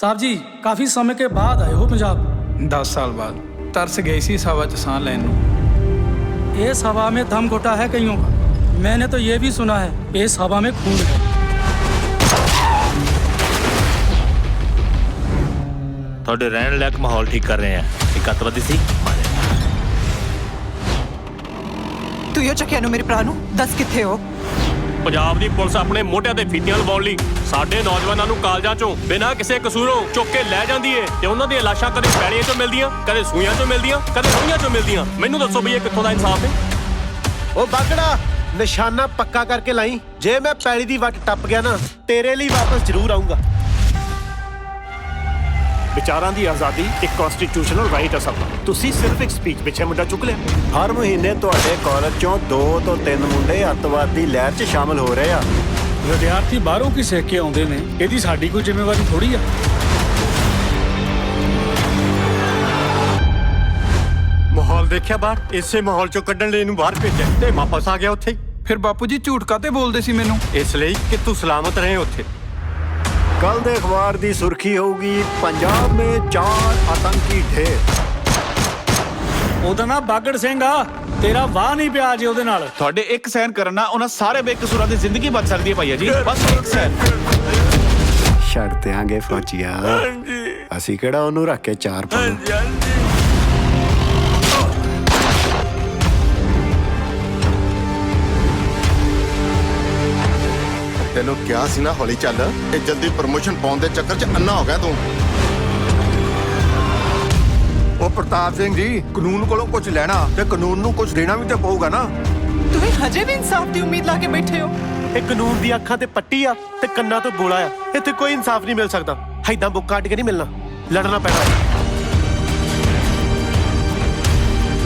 ਸਾਹਿਬ ਜੀ ਕਾਫੀ ਸਮੇਂ ਕੇ ਬਾਅਦ ਆਏ ਹੋ ਪੰਜਾਬ 10 ਸਾਲ ਬਾਅਦ ਤਰਸ ਗਈ ਸੀ ਸਭਾ ਚ ਸਾਹ ਲੈਣ ਨੂੰ इस हवा में दम घोटा है कईयों का मैंने तो ये भी सुना है इस हवा में खून है ਤੁਹਾਡੇ ਰਹਿਣ ਲਾਇਕ ਮਾਹੌਲ ਠੀਕ ਕਰ ਰਹੇ ਆ ਇੱਕ ਅੱਤਵਾਦੀ ਸੀ ਮਾਰਿਆ ਤੂੰ ਇਹ ਚੱਕਿਆ ਨੂੰ ਮੇਰੇ ਭਰਾ ਨੂੰ ਦੱਸ ਕਿੱਥੇ ਹੋ ਪੰਜਾਬ ਦੀ ਪੁਲਿਸ ਆਪਣੇ ਮੋਢਿਆਂ ਤੇ ਫੀਤੀਆਂ ਲਵਾਉਣ ਲਈ ਸਾਡੇ ਨੌਜਵਾਨਾਂ ਨੂੰ ਕਾਲਜਾਂ ਚੋਂ ਬਿਨਾਂ ਕਿਸੇ ਕਸੂਰੋਂ ਚੁੱਕ ਕੇ ਲੈ ਜਾਂਦੀ ਏ ਤੇ ਉਹਨਾਂ ਦੀਆਂ ਲਾਸ਼ਾਂ ਕਦੇ ਪੈੜੀਆਂ ਚੋਂ ਮਿਲਦੀਆਂ, ਕਦੇ ਸੂਈਆਂ ਚੋਂ ਮਿਲਦੀਆਂ, ਕਦੇ ਸੂਈਆਂ ਚੋਂ ਮਿਲਦੀਆਂ। ਮੈਨੂੰ ਦੱਸੋ ਬਈ ਇਹ ਕਿੱਥੋਂ ਦਾ ਇਨਸਾਫ ਹੈ ਉਹ ਬਾਗੜਾ, ਨਿਸ਼ਾਨਾ ਪੱਕਾ ਕਰਕੇ ਲਾਈ। ਜੇ ਮੈਂ ਪੈਲੀ ਦੀ ਵੱਟ ਟੱਪ ਗਿਆ ਨਾ, ਤੇਰੇ ਲਈ ਵਾਪਸ ਜ਼ਰੂਰ ਆਉਂਗਾ ਵਿਚਾਰਾਂ ਦੀ ਆਜ਼ਾਦੀ ਇੱਕ ਕਨਸਟੀਟਿਊਸ਼ਨਲ ਰਾਈਟ ਹੈ ਸਭ ਦਾ। ਤੁਸੀਂ ਸਿਰਫ ਇੱਕ ਸਪੀਚ ਪਿੱਛੇ ਮੁੱਦਾ ਚੁੱਕ ਲਿਆ। ਹਰ ਮਹੀਨੇ ਤੁਹਾਡੇ ਕਾਲਜ ਚੋਂ 2 ਤੋਂ 3 ਮੁੰਡੇ ਅੱਤਵਾਦੀ ਲਹਿਰ 'ਚ ਸ਼ਾਮਲ ਹੋ ਰਹੇ ਆ। ਵਿਦਿਆਰਥੀ ਬਾਹਰੋਂ ਕੀ ਸਿੱਖ ਕੇ ਆਉਂਦੇ ਨੇ? ਇਹਦੀ ਸਾਡੀ ਕੋਈ ਜ਼ਿੰਮੇਵਾਰੀ ਥੋੜੀ ਆ। ਮਾਹੌਲ ਦੇਖਿਆ ਬਾਹਰ? ਇਸੇ ਮਾਹੌਲ ਚੋਂ ਕੱਢਣ ਲਈ ਇਹਨੂੰ ਬਾਹਰ ਭੇਜਿਆ। ਤੇ ਵਾਪਸ ਆ ਗਿਆ ਉੱਥੇ ਹੀ। ਫਿਰ ਬਾਪੂ ਜੀ ਝੂਠ ਕਾਤੇ ਬੋਲਦੇ ਸੀ ਮੈਨੂੰ? ਇਸ ਲਈ ਕਿ ਤੂੰ ਸਲਾਮਤ ਰਹੇ ਉੱਥੇ। ਕੱਲ ਦੇ ਅਖਬਾਰ ਦੀ ਸੁਰਖੀ ਹੋਊਗੀ ਪੰਜਾਬ ਮੇ ਚਾਰ ਆਤੰਕੀ ਢੇਰ। ਉਹਦਾ ਨਾਂ ਬਾਗੜ ਸਿੰਘ ਆ। ਤੇਰਾ ਵਾਹ ਨਹੀਂ ਪਿਆ ਜੇ ਉਹਦੇ ਨਾਲ। ਤੁਹਾਡੇ ਇੱਕ ਸਹਿਨ ਕਰਨ ਨਾਲ ਉਹਨਾਂ ਸਾਰੇ ਬੇਕਸੂਰਾਂ ਦੀ ਜ਼ਿੰਦਗੀ ਬਚ ਸਕਦੀ ਹੈ ਭਈਆ ਜੀ। ਬਸ ਇੱਕ ਸਹਿਨ ਛੱਡ ਦਿਆਂਗੇ ਫੌਜੀਆ। ਅਸੀਂ ਕਿਹੜਾ ਉਹਨੂੰ ਰੱਖ ਕੇ ਚਾਰ ਪਾਉਂ ਤੈਨੂੰ ਕਿਹਾ ਸੀ ਨਾ ਹੌਲੀ ਚੱਲ। ਇਹ ਜਲਦੀ ਪ੍ਰਮੋਸ਼ਨ ਪਾਉਣ ਦੇ ਚੱਕਰ 'ਚ ਅੰਨਾ ਹੋ ਗਿਆ ਤੂੰ। ਉਹ ਪ੍ਰਤਾਪ ਸਿੰਘ ਜੀ ਕਾਨੂੰਨ ਕੋਲੋਂ ਕੁਝ ਲੈਣਾ ਤੇ ਕਾਨੂੰਨ ਨੂੰ ਕੁਝ ਦੇਣਾ ਵੀ ਤਾਂ ਪਊਗਾ ਨਾ। ਤੁਸੀਂ ਹਜੇ ਵੀ ਇਨਸਾਫ ਦੀ ਉਮੀਦ ਲਾ ਕੇ ਬੈਠੇ ਹੋ। ਇਹ ਕਾਨੂੰਨ ਦੀ ਅੱਖਾਂ ਤੇ ਪੱਟੀ ਆ ਤੇ ਕੰਨਾਂ ਤੋਂ ਗੋਲਾ ਆ। ਇੱਥੇ ਕੋਈ ਇਨਸਾਫ ਨਹੀਂ ਮਿਲ ਸਕਦਾ। ਐਦਾਂ ਬੁੱਕਾ ਅੱਡ ਕੇ ਨਹੀਂ ਮਿਲਣਾ। ਲੜਨਾ ਪੈਣਾ।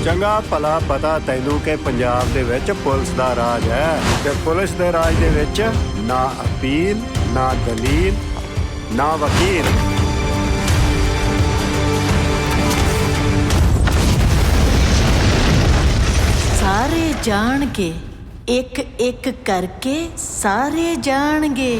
ਚੰਗਾ ਭਲਾ ਪਤਾ ਤੈਨੂੰ ਕਿ ਪੰਜਾਬ ਦੇ ਵਿੱਚ ਪੁਲਿਸ ਦਾ ਰਾਜ ਹੈ ਤੇ ਪੁਲਿਸ ਦੇ ਰਾਜ ਦੇ ਵਿੱਚ ਨਾ ਅਪੀਲ, ਨਾ ਦਲੀਲ, ਨਾ ਵਕੀਲ। ਸਾਰੇ ਜਾਣਗੇ ਇੱਕ ਇੱਕ ਕਰਕੇ ਸਾਰੇ ਜਾਣਗੇ।